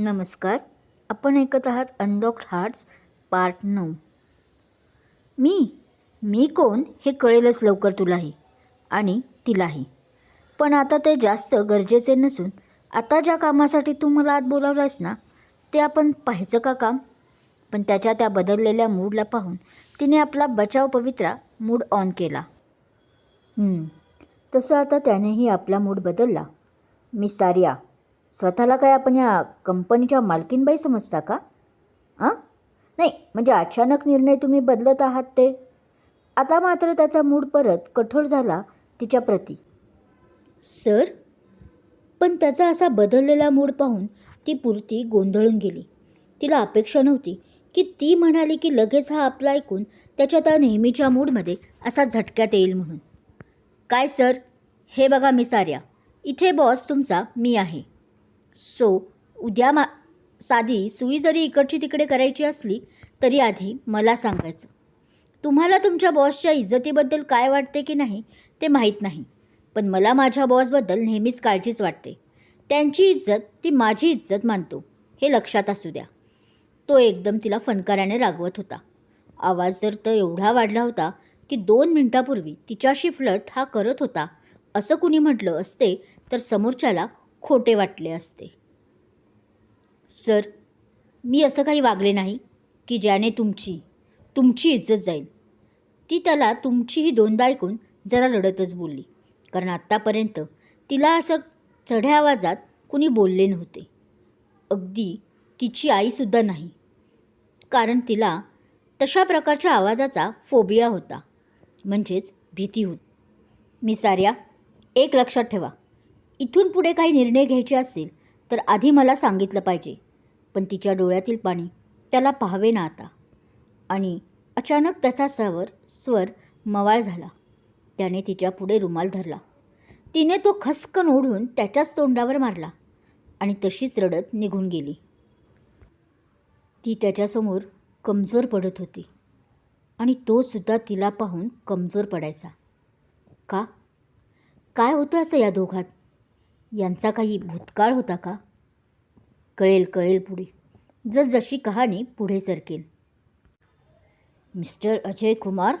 नमस्कार. आपण ऐकत आहात अनलॉक्ड हार्ट्स पार्ट नऊ. मी मी कोण हे कळेलच लवकर तुलाही आणि तिलाही. पण आता ते जास्त गरजेचे नसून आता ज्या कामासाठी तू मला आत बोलावलं आहेस ना ते आपण पाहायचं का काम? पण त्याच्या त्या बदललेल्या मूडला पाहून तिने आपला बचाव पवित्रा मूड ऑन केला. तसं आता त्यानेही आपला मूड बदलला. मी सारिया स्वतःला काय आपण या कंपनीच्या मालकीनबाई समजता का? हां? नाही म्हणजे अचानक निर्णय तुम्ही बदलत आहात ते. आता मात्र त्याचा मूड परत कठोर झाला तिच्या प्रती. सर पण त्याचा असा बदललेला मूड पाहून ती पुरती गोंधळून गेली. तिला अपेक्षा नव्हती की ती म्हणाली की लगेच हा आपला ऐकून त्याच्या त्या नेहमीच्या मूडमध्ये असा झटक्यात येईल म्हणून. काय सर? हे बघा मिसार्या इथे बॉस तुमचा मी आहे. सो उद्या मा साधी सुई जरी इकडची तिकडे करायची असली तरी आधी मला सांगायचं. तुम्हाला तुमच्या बॉसच्या इज्जतीबद्दल काय वाटते की नाही ते माहीत नाही. पण मला माझ्या बॉसबद्दल नेहमीच काळजीच वाटते. त्यांची इज्जत ती माझी इज्जत मानतो. हे लक्षात असू द्या. तो एकदम तिला फनकाराने रागवत होता. आवाज जर तर एवढा वाढला होता की दोन मिनटापूर्वी तिच्याशी फ्लट हा करत होता असं कुणी म्हटलं असते तर समोरच्याला खोटे वाटले असते. सर मी असं काही वागले नाही की ज्याने तुमची तुमची इज्जत जाईल. ती त्याला तुमचीही दोनदा ऐकून जरा रडतच बोलली कारण आत्तापर्यंत तिला असं चढ्या आवाजात कुणी बोलले नव्हते. अगदी तिची आईसुद्धा नाही कारण तिला तशा प्रकारच्या आवाजाचा फोबिया होता म्हणजेच भीती होती. मी साऱ्या एक लक्षात ठेवा इथून पुढे काही निर्णय घ्यायचे असेल तर आधी मला सांगितलं पाहिजे. पण तिच्या डोळ्यातील पाणी त्याला पाहावे ना आता. आणि अचानक त्याचा सवर स्वर मवाळ झाला. त्याने तिच्या पुढे रुमाल धरला. तिने तो खसकन ओढून त्याच्याच तोंडावर मारला आणि तशीच रडत निघून गेली. ती त्याच्यासमोर कमजोर पडत होती आणि तो सुद्धा तिला पाहून कमजोर पडायचा. का? काय होतं असं या दोघात? यांचा काही भूतकाळ होता का? कळेल कळेल पुढे. जसजशी कहाणी पुढे सरकेल. मिस्टर अजय कुमार?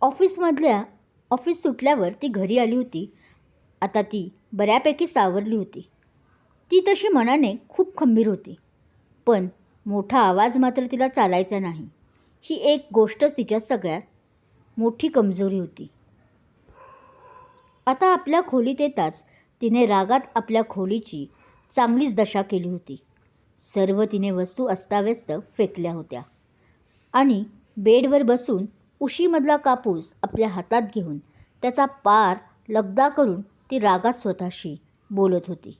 ऑफिसमधल्या ऑफिस सुटल्यावर ती घरी आली होती. आता ती बऱ्यापैकी सावरली होती. ती तशी मनाने खूप खंबीर होती. पण मोठा आवाज मात्र तिला चालायचा नाही. ही एक गोष्टच तिच्या सगळ्यात मोठी कमजोरी होती. आता आपल्या खोलीत येताच तिने रागात आपल्या खोलीची चांगलीच दशा केली होती. सर्व तिने वस्तू अस्ताव्यस्त फेकल्या होत्या. आणि बेडवर बसून उशीमधला कापूस आपल्या हातात घेऊन त्याचा पार लगदा करून ती रागात स्वतःशी बोलत होती.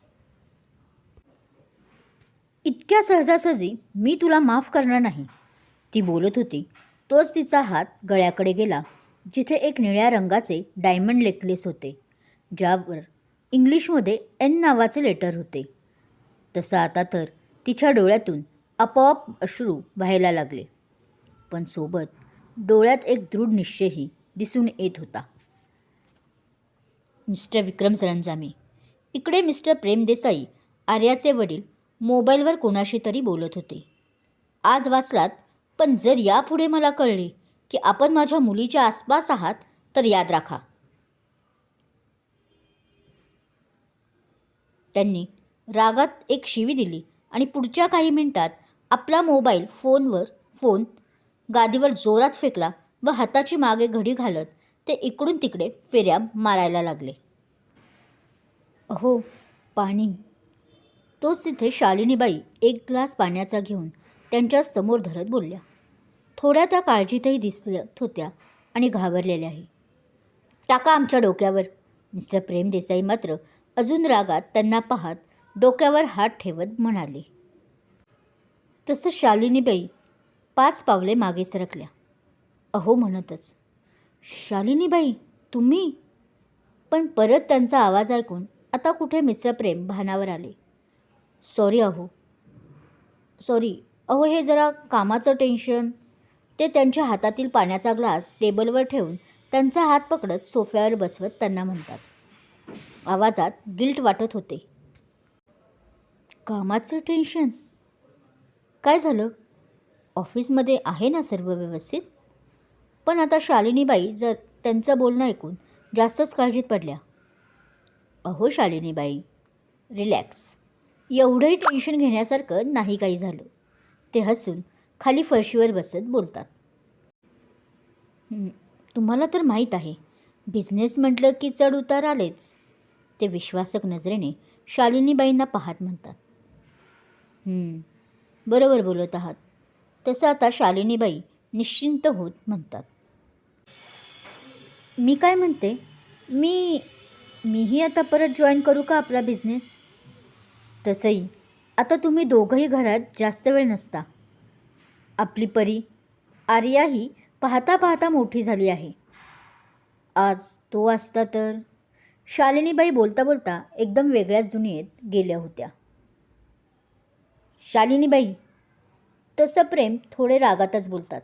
इतक्या सहजासहजी मी तुला माफ करणार नाही. ती बोलत होती. तोच तिचा हात गळ्याकडे गेला जिथे एक निळ्या रंगाचे डायमंड नेकलेस होते ज्यावर इंग्लिशमध्ये एन नावाचे लेटर होते. तसं आता तर तिच्या डोळ्यातून आपोआप अश्रू व्हायला लागले. पण सोबत डोळ्यात एक दृढ निश्चयही दिसून येत होता. मिस्टर विक्रम सरंजामे इकडे मिस्टर प्रेम देसाई आर्याचे वडील मोबाईलवर कोणाशी तरी बोलत होते. आज वाचलात पण जर यापुढे मला कळले की आपण माझ्या मुलीच्या आसपास आहात तर याद राखा. त्यांनी रागात एक शिवी दिली आणि पुढच्या काही मिनिटात आपला मोबाईल फोनवर फोन गादीवर जोरात फेकला व हाताची मागे घडी घालत ते इकडून तिकडे फेऱ्या मारायला लागले. अहो पाणी. तोच तिथे शालिनीबाई एक ग्लास पाण्याचा घेऊन त्यांच्यासमोर धरत बोलल्या. थोड्या त्या काळजीतही दिसत होत्या आणि घाबरलेल्याही टाका आमच्या डोक्यावर. मिस्टर प्रेम देसाई मात्र अजून रागात त्यांना पाहत डोक्यावर हात ठेवत म्हणाले. तसं शालिनीबाई पाच पावले मागे सरकल्या. अहो म्हणतच शालिनीबाई तुम्ही? पण परत त्यांचा आवाज ऐकून आता कुठे मिश्रप्रेम भानावर आले. सॉरी अहो. सॉरी अहो हे जरा कामाचं टेन्शन. ते त्यांच्या हातातील पाण्याचा ग्लास टेबलवर ठेवून त्यांचा हात पकडत सोफ्यावर बसवत त्यांना म्हणतात. आवाजात गिल्ट वाटत होते. कामाचं टेन्शन. काय झालं? ऑफिसमध्ये आहे ना सर्व व्यवस्थित? पण आता शालिनीबाई जर त्यांचं बोलणं ऐकून जास्तच काळजीत पडल्या. अहो शालिनीबाई रिलॅक्स. एवढंही टेन्शन घेण्यासारखं नाही काही झालं. ते हसून खाली फरशीवर बसत बोलतात. तुम्हाला तर माहीत आहे. बिझनेस म्हटलं की चढ उतार आलेच. ते विश्वासक नजरेने शालिनीबाईंना पाहत म्हणतात. बरोबर बोलत आहात. तसं आता शालिनीबाई निश्चिंत होत म्हणतात. मी काय म्हणते? मी मीही आता परत जॉईन करू का आपला बिझनेस तसंही आता तुम्ही दोघंही घरात जास्त वेळ नसता. आपली परी आर्याही पाहता पाहता मोठी झाली आहे. आज तो असता तर? शालिनीबाई बोलता बोलता एकदम वेगळ्याच दुनियेत गेल्या होत्या. शालिनीबाई तसं प्रेम थोडे रागातच बोलतात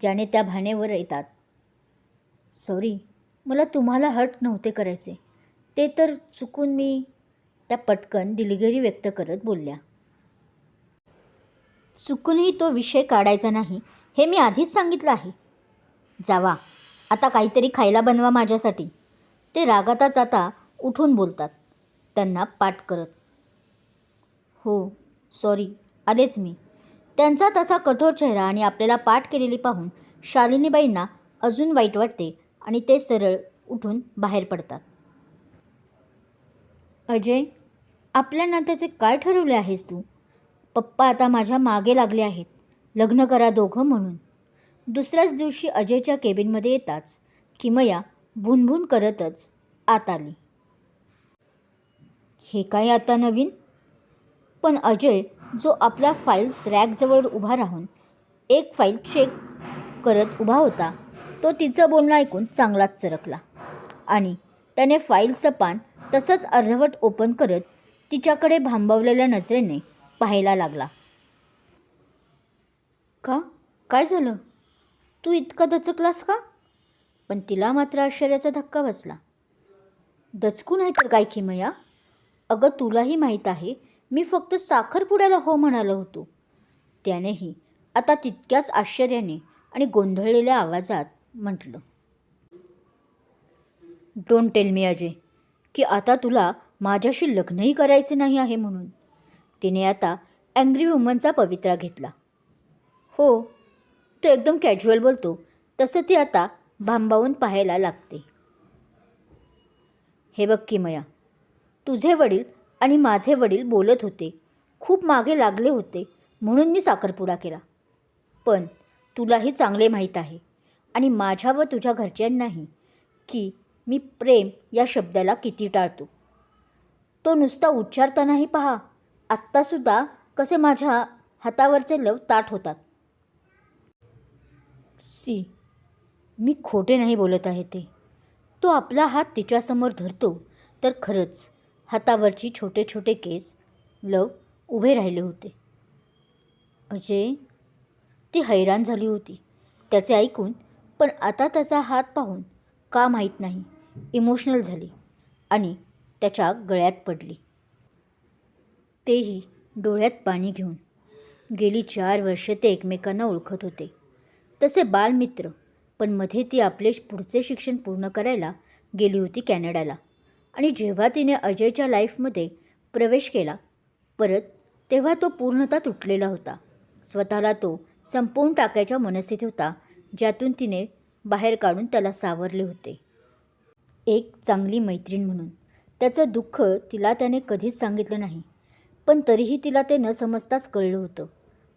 ज्याने त्या भानेवर येतात. सॉरी मला तुम्हाला हट नव्हते करायचे. ते तर चुकून मी त्या पटकन दिलगिरी व्यक्त करत बोलल्या. चुकूनही तो विषय काढायचा नाही हे मी आधीच सांगितलं आहे. जावा आता काहीतरी खायला बनवा माझ्यासाठी. ते रागातच आता उठून बोलतात. त्यांना पाठ करत. हो सॉरी आलेच मी. त्यांचा तसा कठोर चेहरा आणि आपल्याला पाठ केलेली पाहून शालिनीबाईंना अजून वाईट वाटते आणि ते सरळ उठून बाहेर पडतात. अजय आपल्या नात्याचे काय ठरवले आहेस तू? पप्पा आता माझ्या मागे लागले आहेत. लग्न करा दोघं म्हणून. दुसऱ्याच दिवशी अजयच्या केबिनमध्ये येताच किमया भुनभुन करतच आत आली हे काय आता नवीन? पण अजय जो आपल्या फाईल्स रॅकजवळ उभा राहून एक फाईल चेक करत उभा होता तो तिचं बोलणं ऐकून चांगलाच चरकला. आणि त्याने फाईलचं पान तसंच अर्धवट ओपन करत तिच्याकडे भांबवलेल्या नजरेने पाहायला लागला. का? काय झालं? तू इतका दचकलास का? पण तिला मात्र आश्चर्याचा धक्का बसला. दचकू नाही तर काय किमया अगं तुलाही माहीत आहे मी फक्त साखरपुड्याला हो म्हणालो होतो. त्यानेही आता तितक्याच आश्चर्याने आणि गोंधळलेल्या आवाजात म्हटलं. डोंट टेल मी अजय की आता तुला माझ्याशी लग्नही करायचे नाही आहे म्हणून. तिने आता अँग्री वुमनचा पवित्रा घेतला. हो तो एकदम कॅज्युअल बोलतो. तसं ती आता भांबावून पाहायला लागते. हे बघ किमया तुझे वडील आणि माझे वडील बोलत होते. खूप मागे लागले होते म्हणून मी साखरपुडा केला. पण तुलाही चांगले माहीत आहे आणि माझ्या व तुझ्या घरच्यांनाही की मी प्रेम या शब्दाला किती टाळतो. तो नुसता उच्चारतानाही पहा. आत्तासुद्धा कसे माझ्या हातावरचे लव ताट होतात. सी. मी खोटे नाही बोलत आहे ते. तो आपला हात तिच्यासमोर धरतो. तर खरंच हातावरची छोटे छोटे केस लव उभे राहिले होते. अजय ती हैराण झाली होती. त्याचे ऐकून पण आता त्याचा हात पाहून का माहीत नाही इमोशनल झाली आणि त्याच्या गळ्यात पडली. तेही डोळ्यात पाणी घेऊन. गेली चार वर्षे ते एकमेकांना ओळखत होते. तसे बालमित्र पण मध्ये ती आपले पुढचे शिक्षण पूर्ण करायला गेली होती कॅनडाला. आणि जेव्हा तिने अजयच्या लाईफमध्ये प्रवेश केला परत तेव्हा तो पूर्णतः तुटलेला होता. स्वतःला तो संपवून टाकायच्या मनस्थितीत होता ज्यातून तिने बाहेर काढून त्याला सावरले होते. एक चांगली मैत्रीण म्हणून. त्याचं दुःख तिला त्याने कधीच सांगितलं नाही पण तरीही तिला ते न समजताच कळलं होतं.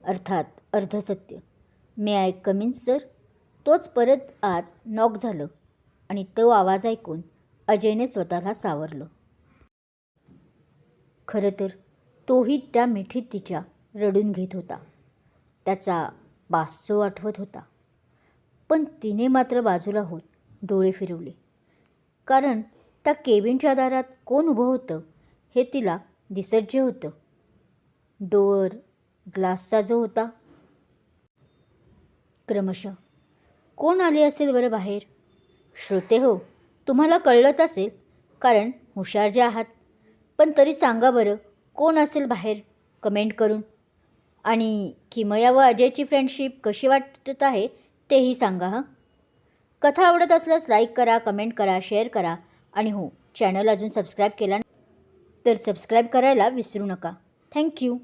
अर्थात Ardhsatya. May I come in sir तोच परत आज नॉक झालं आणि तो आवाज ऐकून अजयने स्वतःला सावरलं. खरं तर तोही त्या मिठीत तिच्या रडून घेत होता. त्याचा बासचो आठवत होता. पण तिने मात्र बाजूला होत डोळे फिरवले. कारण त्या केबिनच्या दारात कोण उभं होतं हे तिला दिसत जे होतं. डोअर ग्लासचा जो होता. क्रमशः कोण आले असेल बरं बाहेर? श्रोते हो तुम्हाला कळलंच असेल कारण हुशार जे आहात. पण तरी सांगा बरं कोण असेल बाहेर? कमेंट करून. आणि किमया व अजयची फ्रेंडशिप कशी वाटत आहे तेही सांगा हां? कथा आवडत असल्यास लाईक करा कमेंट करा शेअर करा. आणि हो चॅनल अजून सबस्क्राईब केला तर सबस्क्राईब करायला विसरू नका. थँक्यू